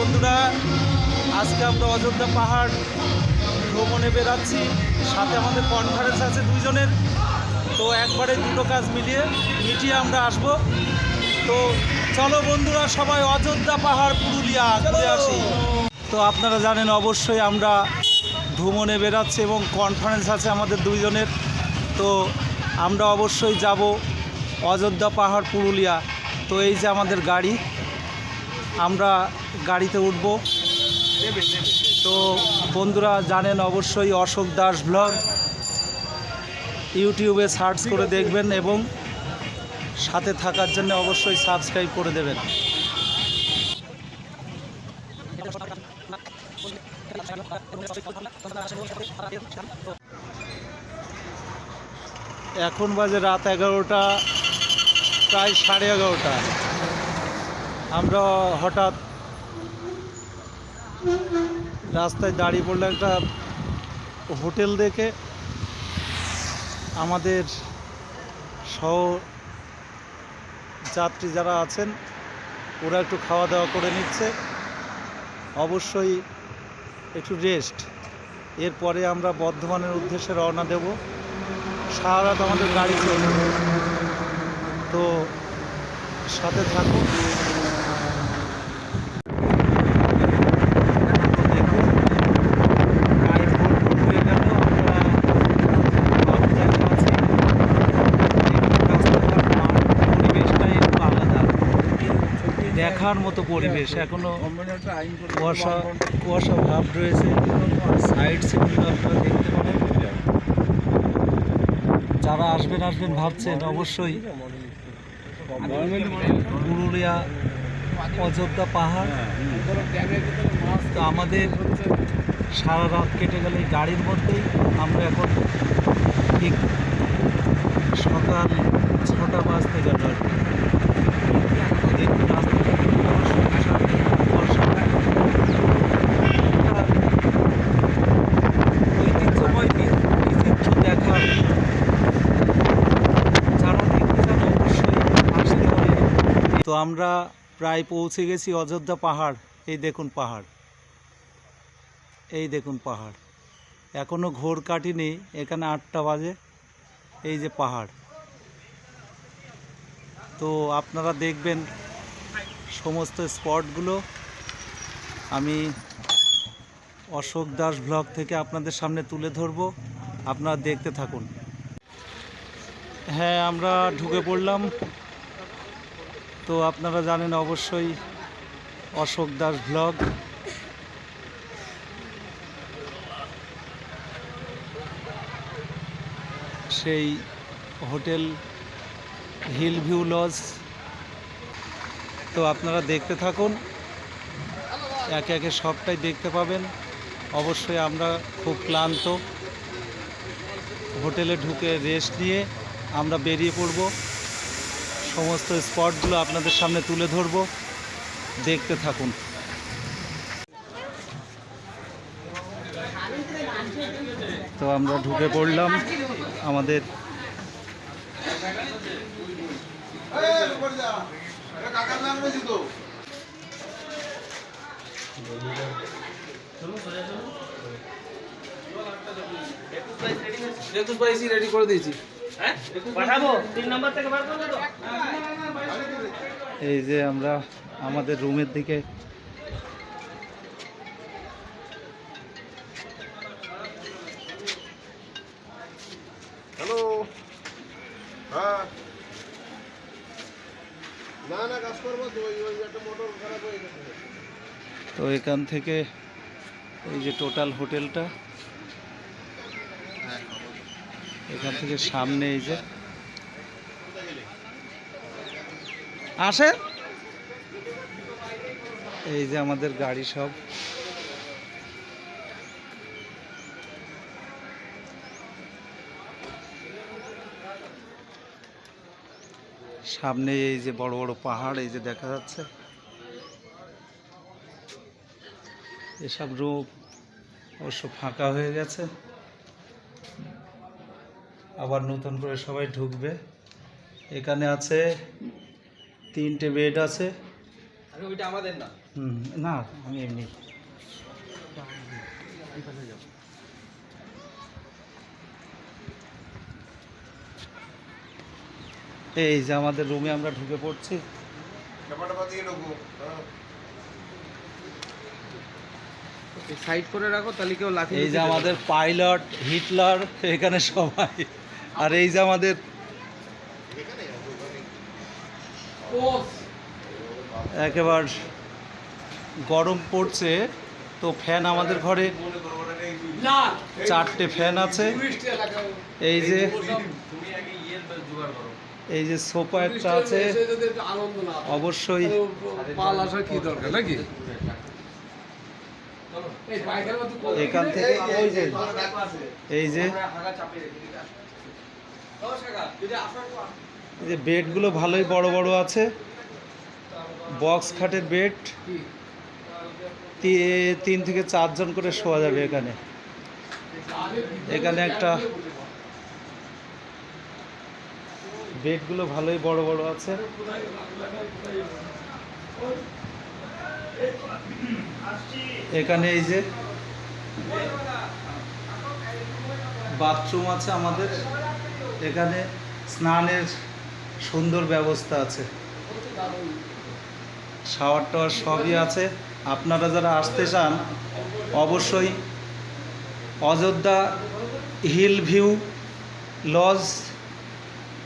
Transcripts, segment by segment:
বন্ধুরা আজকে আমরা অযোধ্যা পাহাড় ভ্রমণে বেরাচ্ছি সাথে আমাদের কনফারেন্স আছে দুইজনের। তো একবারে দুটো কাজ মিলিয়ে মিটিয়ে আমরা আসব। তো চলো বন্ধুরা সবাই অযোধ্যা পাহাড় পুরুলিয়া ঘুরে আসি। তো আপনারা জানেন অবশ্যই আমরা ভ্রমণে বেরাচ্ছি এবং কনফারেন্স আছে আমাদের দুইজনের। তো আমরা অবশ্যই যাব অযোধ্যা পাহাড় পুরুলিয়া। তো এই যে আমাদের গাড়ি আমরা গাড়িতে উঠব। তো বন্ধুরা জানেন অবশ্যই অশোক দাস ব্লগ। ইউটিউবে সার্চ করে দেখবেন এবং সাথে থাকার জন্য অবশ্যই সাবস্ক্রাইব করে দেবেন। এখন বাজে রাত এগারোটা, প্রায় সাড়ে এগারোটা। আমরা হঠাৎ রাস্তায় দাঁড়িয়ে পড়লে একটা হোটেল দেখে। আমাদের সহ যাত্রী যারা আছেন, ওরা একটু খাওয়া দাওয়া করে নিচ্ছে। অবশ্যই একটু রেস্ট এরপরে আমরা বর্ধমানের উদ্দেশ্যে রওনা দেব। সারা রাত আমাদের গাড়ি চলবে। তো সাথে থাকুন দেখুন গাড়ি ভোর ভোর হয়ে গেল আমরা সব জায়গায় আছি দেখুন রাস্তাঘাট মাঠ পরিবেশটাই একটু আলাদা দেখার মতো পরিবেশ। এখনও কুয়াশা কুয়াশা ভাব রয়েছে। সাইড সিনগুলো আপনারা দেখতে পারেন যারা আসবেন আসবেন ভাবছেন অবশ্যই। পুরুলিয়া অযোধ্যা পাহাড়। তো আমাদের সারা রাত কেটে গেলে এই গাড়ির মধ্যেই। আমরা এখন ঠিক সকাল ছটা বাজতে গেল আর কি দেখুন রাস্তাটা কতটা সুন্দর, বর্ষা। ঐতিহ্যময় বি- বিচিত্র দেখার যারা দেখতে চান অবশ্যই আসতে হবে তো আমরা প্রায় পৌঁছে গেছি অযোধ্যা পাহাড়। এই দেখুন পাহাড়। এই দেখুন পাহাড়। এখনও ঘোর কাটিনি এখানে আটটা বাজে। এই যে পাহাড়। তো আপনারা দেখবেন সমস্ত স্পটগুলো। আমি অশোক দাস ব্লগ থেকে আপনাদের সামনে তুলে ধরবো। আপনারা দেখতে থাকুন। হ্যাঁ আমরা ঢুকে পড়লাম। তো আপনারা জানেন অবশ্যই অশোক দাস ব্লগ। সেই হোটেল হিল ভিউ লজ। তো আপনারা দেখতে থাকুন, একে একে সবটাই দেখতে পাবেন। অবশ্যই আমরা খুব ক্লান্ত। হোটেলে ঢুকে রেস্ট নিয়ে আমরা বেরিয়ে পড়ব। সমস্ত স্পটগুলো আপনাদের সামনে তুলে ধরব। দেখতে থাকুন। তো আমরা ঢুকে পড়লাম আমাদের রেডি করে দিয়েছি। পাঠাবো? তিন নম্বর থেকে বার করবে তো এই যে আমরা আমাদের রুমের দিকে হ্যালো। হ্যাঁ। না না কাজ করব তো ওই ওই একটা মোটর খারাপ হয়ে গেছে। তো এখান থেকে এই যে টোটাল হোটেলটা এখান থেকে সামনে এই যে। আসে এই যে আমাদের গাড়ি সব। সামনে এই যে বড় বড় পাহাড়, এই যে দেখা যাচ্ছে। এসব রূপ অবশ্য ফাঁকা হয়ে গেছে। আবার নতুন করে সবাই ঢুকবে। এখানে আছে তিনটে বেড আছে। ওইটা আমাদের না। হুম না আমি এমনি। এই যে আমাদের রুমে আমরা ঢুকে পড়ছি। সাইড করে রাখো তাহলে কেউ এই যে আমাদের পাইলট হিটলার এখানে সবাই। আর এই যে আমাদের একেবার গরম পড়ছে, তো ফ্যান আমাদের ঘরে। চারটে ফ্যান আছে। এই যে এই যে সোফা একটা আছে। অবশ্যই। এই এখান থেকে ওই যে এই যে এই যে বেডগুলো ভালোই বড় বড় আছে। বক্স খাটের বেড। তিন থেকে চারজন করে শোয়া যাবে এখানে। এখানে একটা বেডগুলো ভালোই বড় বড় আছে। এখানে এই যে বাথরুম আছে আমাদের। এখানে স্নানের সুন্দর ব্যবস্থা আছে। শাওয়ার টাওয়ার সবই আছে। আপনারা যারা আসতে চান, অবশ্যই অযোধ্যা হিল ভিউ লজ,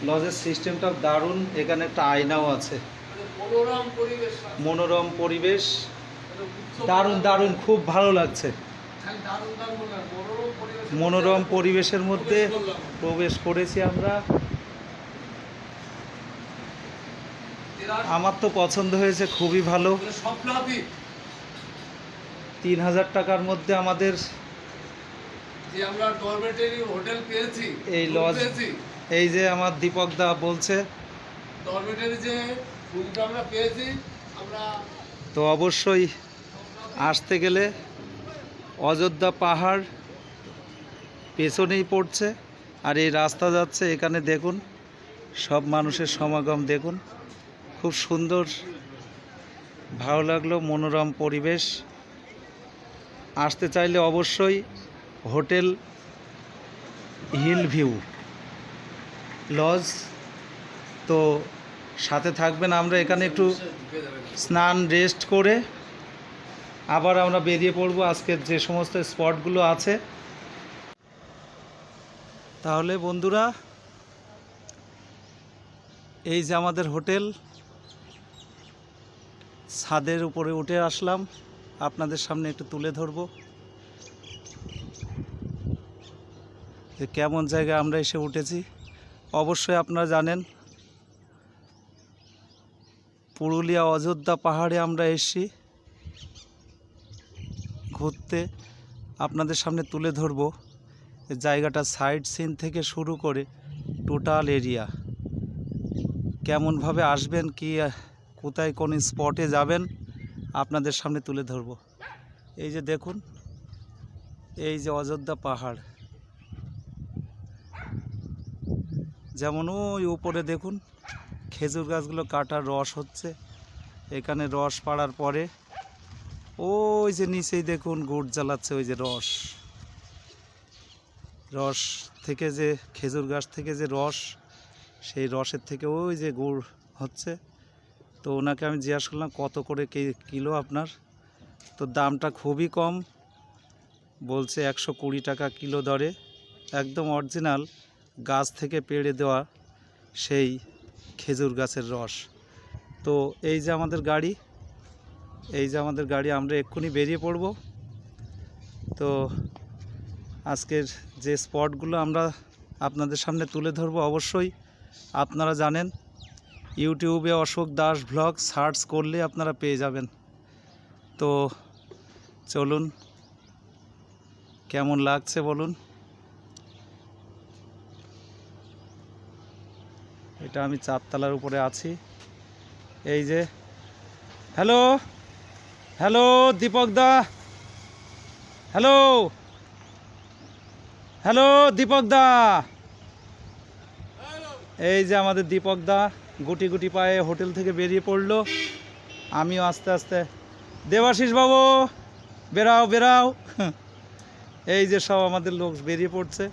লজের সিস্টেমটা দারুণ। এখানে একটা আয়নাও আছে। মনোরম পরিবেশ। দারুণ দারুণ, খুব ভালো লাগছে। মনোরম পরিবেশের মধ্যে প্রবেশ করেছি আমরা। আমার তো পছন্দ হয়েছে, খুবই ভালো। তিন হাজার টাকার মধ্যে আমাদের এই লজ এই যে আমার দীপক দা বলছে। তো অবশ্যই আসতে গেলে অযোধ্যা পাহাড় পেছনেই পড়ছে আর এই রাস্তা যাচ্ছে, এখানে দেখুন, সব মানুষের সমাগম দেখুন। খুব সুন্দর, ভালো লাগল, মনোরম পরিবেশ। আসতে চাইলে অবশ্যই হোটেল হিল ভিউ লজ। তো সাথে থাকবেন আমরা, এখানে একটু স্নান, রেস্ট করে আবার আমরা বেরিয়ে পড়ব আজকের যে সমস্ত স্পটগুলো আছে। তাহলে বন্ধুরা, এই যে আমাদের হোটেল, ছাদের উপরে উঠে আসলাম। আপনাদের সামনে একটু তুলে ধরব। যে কেমন জায়গায় আমরা এসে উঠেছি। অবশ্যই আপনারা জানেন, পুরুলিয়া অযোধ্যা পাহাড়ে আমরা এসেছি। ঘুরতে আপনাদের সামনে তুলে ধরব জায়গাটা সাইড সিন থেকে শুরু করে টোটাল এরিয়া। কেমনভাবে আসবেন, কি কোথায় কোন স্পটে যাবেন আপনাদের সামনে তুলে ধরব। এই যে দেখুন, এই যে অযোধ্যা পাহাড়। যেমন ওই উপরে দেখুন, খেজুর গাছগুলো কাটার রস হচ্ছে। এখানে রস পাড়ার পরে ওই যে নিচেই দেখুন গুড় জ্বালাচ্ছে, ওই যে রস। রস থেকে যে, খেজুর গাছ থেকে যে রস, সেই রসের থেকে ওই যে গুড় হচ্ছে। তো ওনাকে আমি জিজ্ঞাসা করলাম, কত করে কিলো আপনার? তো দামটা খুবই কম, বলছে একশো কুড়ি টাকা কিলো দরে। একদম অরিজিনাল, গাছ থেকে পেড়ে দেওয়া সেই খেজুর গাছের রস। তো এই যে আমাদের গাড়ি এই যে আমাদের গাড়ি, আমরা এক্ষুনি বেরিয়ে পড়ব। তো আজকের যে স্পটগুলো আমরা আপনাদের সামনে তুলে ধরবো অবশ্যই। আপনারা জানেন, ইউটিউবে অশোক দাস ভ্লগ সার্চ করলে আপনারা পেয়ে যাবেন। তো চলুন, কেমন লাগছে বলুন? এটা আমি চারতলার উপরে আছি। এই যে, হ্যালো? হ্যালো দীপক দা। হ্যালো হ্যালো দীপক দা। এই যে আমাদের দীপক দা গুটি গুটি পায়ে হোটেল থেকে বেরিয়ে পড়ল। আমিও আস্তে আস্তে। দেবাশিস বাবু, বেরাও বেরাও। এই যে সব আমাদের লোক বেরিয়ে পড়ছে।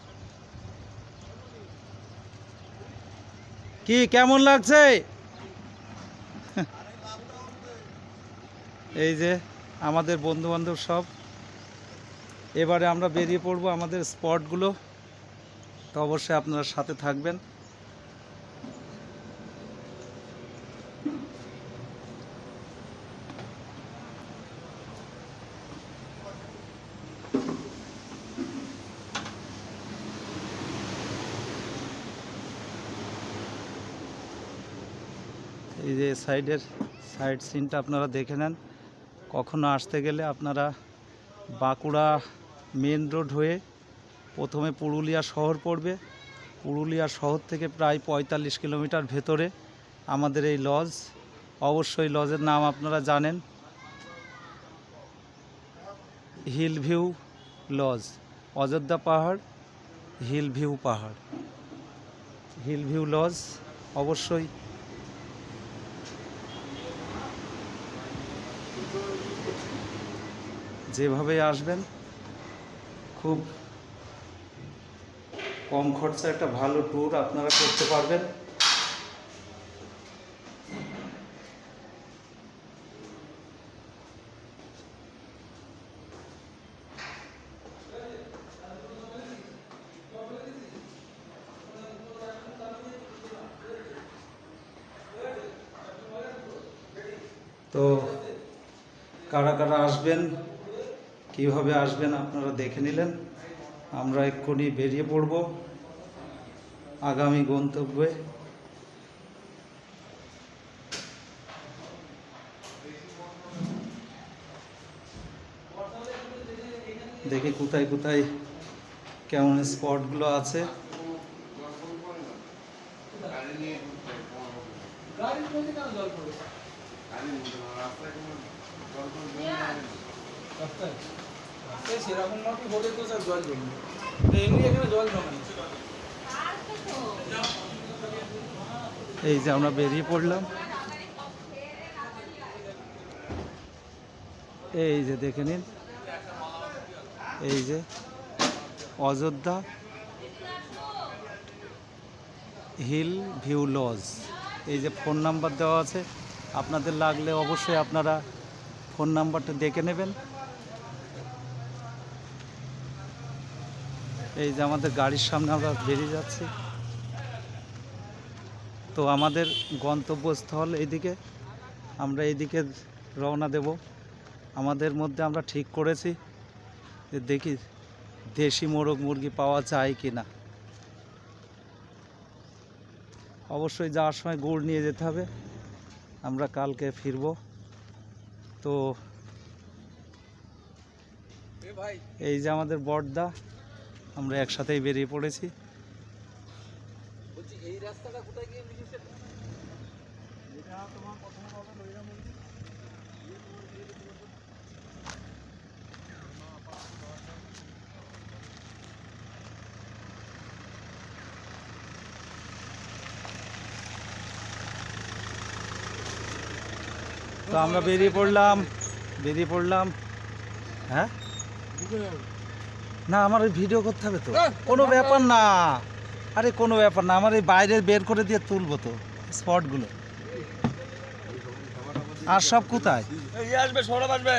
কি, কেমন লাগছে? এই যে আমাদের বন্ধু বান্ধব সব। এবারে আমরা বেরিয়ে পড়ব আমাদের স্পটগুলো। তো অবশ্যই আপনারা সাথে থাকবেন। এই যে সাইডের সাইড সিনটা আপনারা দেখে নেন। কখনো আসতে গেলে আপনারা বাঁকুড়া মেন রোড হয়ে প্রথমে পুরুলিয়া শহর পড়বে। পুরুলিয়া শহর থেকে প্রায় পঁয়তাল্লিশ কিলোমিটার ভেতরে আমাদের এই লজ। অবশ্যই লজের নাম আপনারা জানেন। হিল ভিউ লজ, অযোধ্যা পাহাড়, হিল ভিউ পাহাড়। হিল ভিউ লজ অবশ্যই যেভাবে আসবেন, খুব কম খরচা একটা ভালো ট্যুর আপনারা করতে পারবেন। তো কারা কারা আসবেন কীভাবে আসবেন আপনারা দেখে নিলেন। আমরা এক্ষুনি বেরিয়ে পড়ব আগামী গন্তব্যে। দেখি কোথায় কোথায়, কেমন স্পটগুলো আছে। রাস্তায় সেরকম মতো হলে তো স্যার জল জমবে? এমনি এখানে জল এই যে আমরা বেরিয়ে পড়লাম। এই যে দেখে নিন। এই যে অযোধ্যা হিল ভিউ লজ। এই যে ফোন নাম্বার দেওয়া আছে। আপনাদের লাগলে অবশ্যই আপনারা ফোন নাম্বারটা দেখে নেবেন। এই যে আমাদের গাড়ির সামনে আমরা বেরিয়ে যাচ্ছি। তো আমাদের গন্তব্যস্থল এইদিকে আমরা এইদিকে রওনা দেব। আমাদের মধ্যে আমরা ঠিক করেছি যে দেখি দেশি মোরগ মুরগি পাওয়া যায় কি না অবশ্যই যাওয়ার সময় গুড় নিয়ে যেতে হবে। আমরা কালকে ফিরব। তো ভাই। এই যে আমাদের বড়দা আমরা একসাথেই বেরিয়ে পড়েছি। এই রাস্তাটা কোথায় গিয়ে মিশেছে তো আমরা বেরিয়ে পড়লাম বেরিয়ে পড়লাম। হ্যাঁ? না আমার ওই ভিডিও করতে হবে তো। কোনো ব্যাপার না। আরে কোনো ব্যাপার না আমার এই বাইরে বের করে দিয়ে তুলবো তো স্পটগুলো আর সব কোথায়? আসবে সৌরভ আসবে।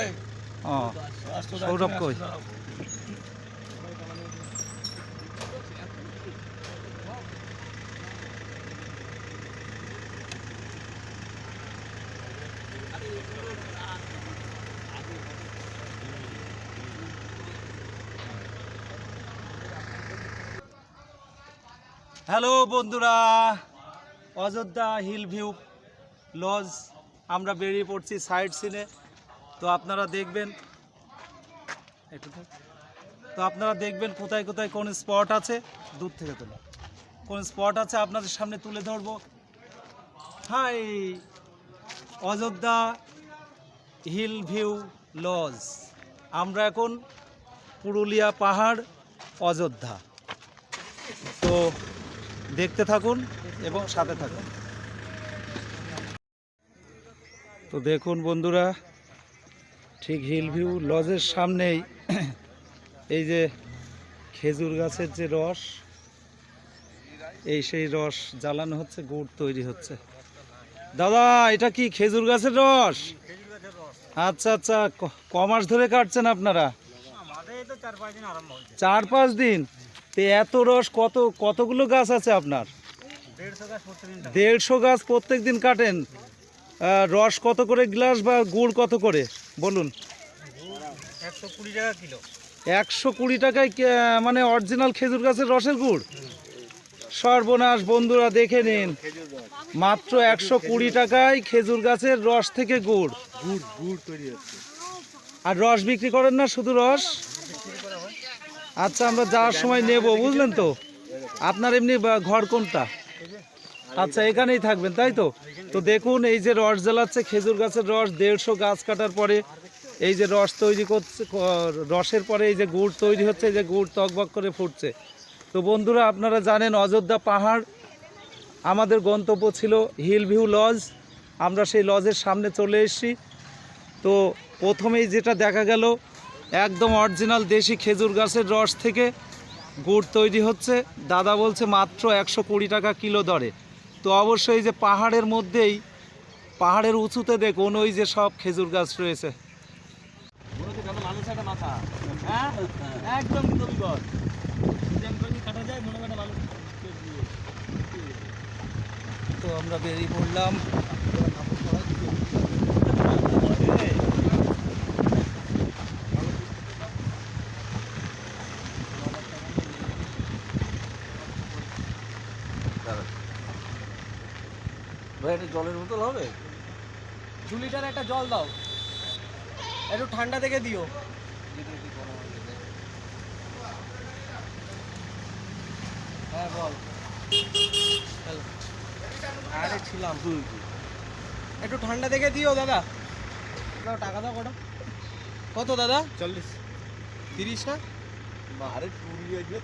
ও সৌরভ কই? হ্যালো বন্ধুরা, অযোধ্যা হিল ভিউ লজ, আমরা বেরিয়ে পড়ছি সাইড সিনে তো আপনারা দেখবেন তো আপনারা দেখবেন কোথায় কোথায় কোন স্পট আছে, দূর থেকে তোলা। কোন স্পট আছে আপনাদের সামনে তুলে ধরবো। Hi, Ayodhya hill view lodge. আমরা এখন পুরুলিয়া পাহাড়, অযোধ্যা। তো দেখতে থাকুন এবং সাথে থাকুন। তো দেখুন বন্ধুরা ঠিক হিল ভিউ লজের সামনেই এই যে খেজুর গাছের যে রস এই সেই রস জ্বালানো হচ্ছে গুড় তৈরি হচ্ছে। দাদা এটা কি খেজুর গাছের রস? আচ্ছা আচ্ছা ক- মাস ধরে কাটছেন আপনারা? চার পাঁচ দিন? তো এত রস কত কতগুলো গাছ আছে আপনার? দেড়শো গাছ প্রত্যেক দিন কাটেন রস কত করে গ্লাস বা গুড় কত করে? বলুন। একশো কুড়ি টাকায় মানে অরিজিনাল খেজুর গাছের রসের গুড়? সর্বনাশ বন্ধুরা দেখে নিন। মাত্র একশো কুড়ি টাকায় খেজুর গাছের রস থেকে গুড়। গুড় গুড় তৈরি হচ্ছে। আর রস বিক্রি করেন না শুধু রস? আচ্ছা আমরা যাওয়ার সময় নেব, বুঝলেন তো? আপনার এমনি ঘর কোনটা? আচ্ছা এখানেই থাকবেন, তাই তো? তো দেখুন, এই যে রস জ্বালাচ্ছে, খেজুর গাছের রস, দেড়শো গাছ কাটার পরে এই যে রস তৈরি করছে রসের পরে এই যে গুড় তৈরি হচ্ছে, এই যে গুড় টকবক করে ফুটছে। তো বন্ধুরা, আপনারা জানেন, অযোধ্যা পাহাড় আমাদের গন্তব্য ছিল হিল ভিউ লজ। আমরা সেই লজের সামনে চলে এসেছি। তো প্রথমেই যেটা দেখা গেল একদম অরিজিনাল দেশি খেজুর গাছের রস থেকে গুড় তৈরি হচ্ছে। দাদা বলছে মাত্র একশো কুড়ি টাকা কিলো দরে। তো অবশ্যই যে পাহাড়ের মধ্যেই পাহাড়ের উঁচুতে দেখুন ওই যে সব খেজুর গাছ রয়েছে। একদম কিন্তু বিপদ। কাটা যায় মনে মানুষ তো আমরা বেরিয়ে পড়লাম। জলের বোতল হবে? দু লিটার একটা জল দাও। একটু ঠান্ডা থেকে দিও। হ্যাঁ বল। আরে ছিলাম। একটু ঠান্ডা দেখে দিও দাদা। দাও টাকা দাও কটা। কত দাদা? চল্লিশ। তিরিশ না? আরে কুড়ি হয়েছে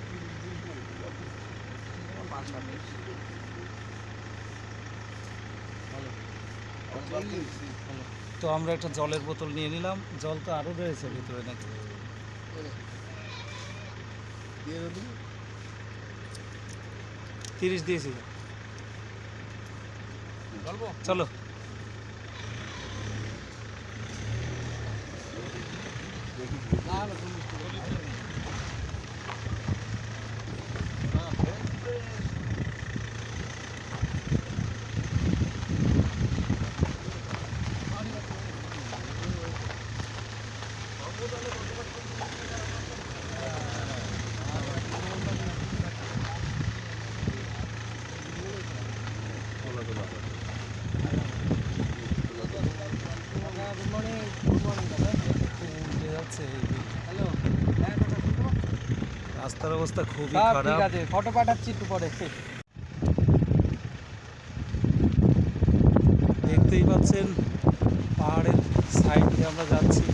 তো আমরা একটা জলের বোতল নিয়ে নিলাম। জল তো আরও রয়েছে ভিতরে নাকি? তিরিশ দিয়েছি। চলো। গুড মর্নিং গুড মর্নিং দাদা উল্টে যাচ্ছে এই দিক। হ্যালো হ্যাঁ দাদা শুনতে পাচ্ছ? রাস্তার অবস্থা খুবই সব ঠিক খারাপ। আছে ফটো পাঠাচ্ছি একটু পরে। দেখতেই পাচ্ছেন পাহাড়ের সাইড দিয়ে আমরা যাচ্ছি।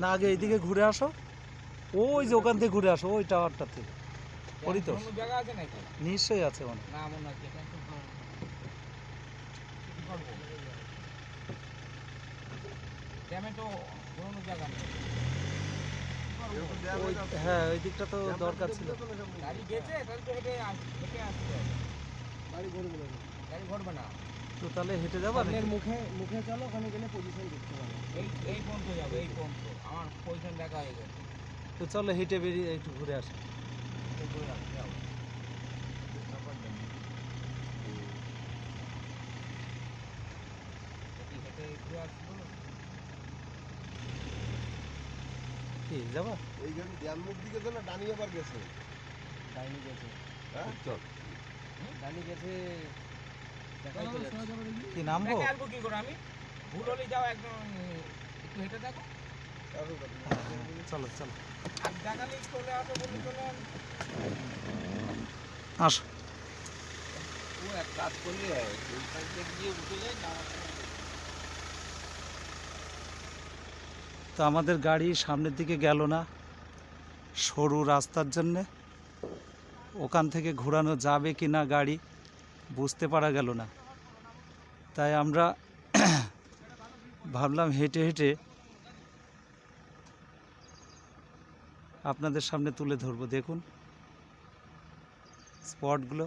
না আগে এইদিকে ঘুরে আসো। ওই যে ওখান থেকে ঘুরে আসো ওই টাওয়ারটা থেকে। আছে নাকি? নিশ্চয়ই আছে না হচ্ছে এটা তো ভালো। কি করব? ড্যামে তো কোনো জায়গা হ্যাঁ ওই দিকটা তো দরকার ছিল। গাড়ি গেছে? তাহলে তো হেঁটে হেঁটে আসতে হবে। ঘুরবে না গাড়ি ঘটবে না তো তাহলে হেঁটে যাবা নাকি? মুখে মুখে চলো ওখানে গেলে পজিশন দেখতে পাবে। এই এই পর্যন্ত যাবে এই পর্যন্ত আমার পজিশন দেখা হয়ে গেছে। তো চলো হেঁটে বেরিয়ে একটু ঘুরে আসি। রাখ, যাও। তারপর কি ঘুরে যাবা? এই গাড়ি ধ্যানমুখ দিকে তো না ডানি আবার গেছে। ডাইনি গেছে। হ্যাঁ? চল ডাইনি গেছে। কি নামবো কি করে? আমি ভুল হলে যাও একদম একটু হেঁটে দেখো। চলো চলো। আর দেখালে চলে আসো বলে চলে আসো। আসো। ও এক কাজ করলে হয় গিয়ে উঠে যায় না তো আমাদের গাড়ি সামনের দিকে গেল না সরু রাস্তার জন্যে। ওখান থেকে ঘোরানো যাবে কি না গাড়ি? বুঝতে পারা গেল না। তাই আমরা ভাবলাম হেঁটে হেঁটে আপনাদের সামনে তুলে ধরবো। দেখুন, স্পটগুলো।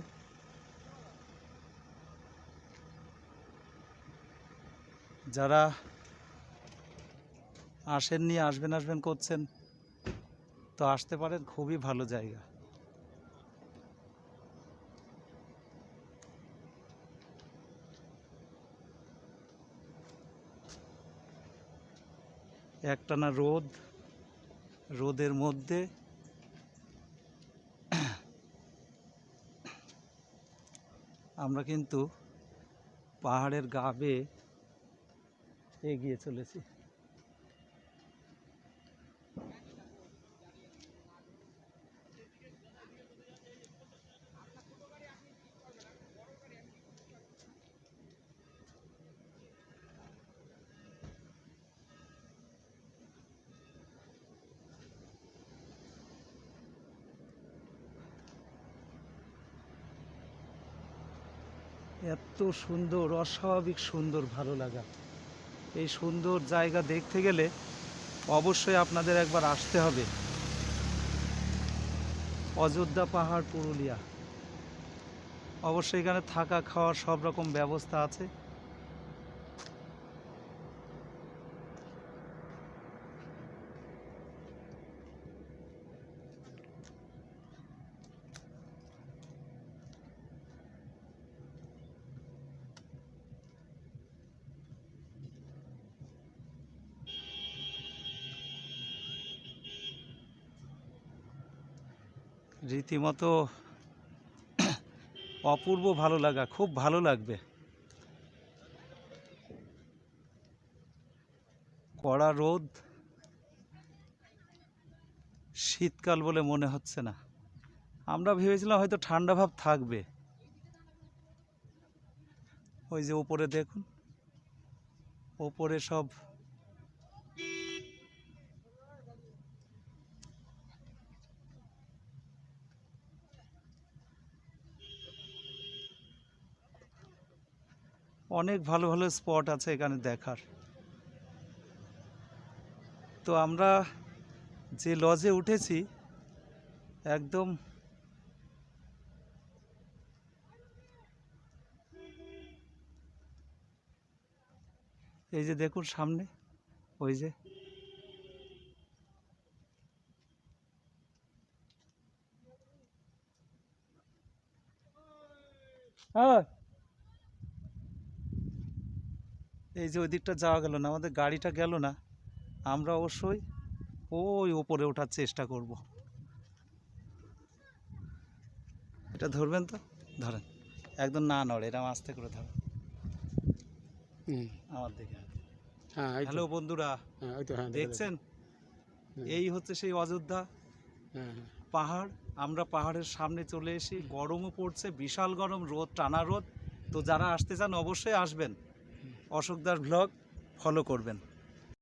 যারা আসেননি, আসবেন আসবেন করছেন, তো আসতে পারেন, খুবই ভালো জায়গা। একটানা রোদ রোদের মধ্যে আমরা কিন্তু পাহাড়ের গা বেয়ে এগিয়ে চলেছি। এত সুন্দর, অস্বাভাবিক সুন্দর ভালো লাগা। এই সুন্দর জায়গা দেখতে গেলে অবশ্যই আপনাদের একবার আসতে হবে। অযোধ্যা পাহাড়, পুরুলিয়া। অবশ্যই এখানে থাকা, খাওয়ার সব রকম ব্যবস্থা আছে। রীতিমতো অপূর্ব ভালো লাগা, খুব ভালো লাগবে। কড়া রোদ শীতকাল বলে মনে হচ্ছে না। আমরা ভেবেছিলাম হয়তো ঠান্ডা ভাব থাকবে। ওই যে ওপরে দেখুন, ওপরে সব অনেক ভালো ভালো স্পট আছে এখানে দেখার। তো আমরা যে লজে উঠেছি, একদম এই যে দেখুন সামনে, ওই যে হ্যাঁ এই যে ওই দিকটা যাওয়া গেল না আমাদের গাড়িটা গেল না আমরা অবশ্যই ওই ওপরে ওঠার চেষ্টা করব। এটা ধরবেন তো? ধরেন। একদম না নড়ে এরকম আস্তে করে ধরেন। আমার দিকে। হ্যাঁ হ্যালো বন্ধুরা হ্যাঁ হ্যাঁ দেখা দেখছেন? এই হচ্ছে সেই অযোধ্যা। হ্যাঁ। পাহাড় আমরা পাহাড়ের সামনে চলে এসে গরমও পড়ছে বিশাল গরম রোদ টানা রোদ। তো যারা আসতে চান অবশ্যই আসবেন। অশোকদার ব্লগ ফলো করবেন।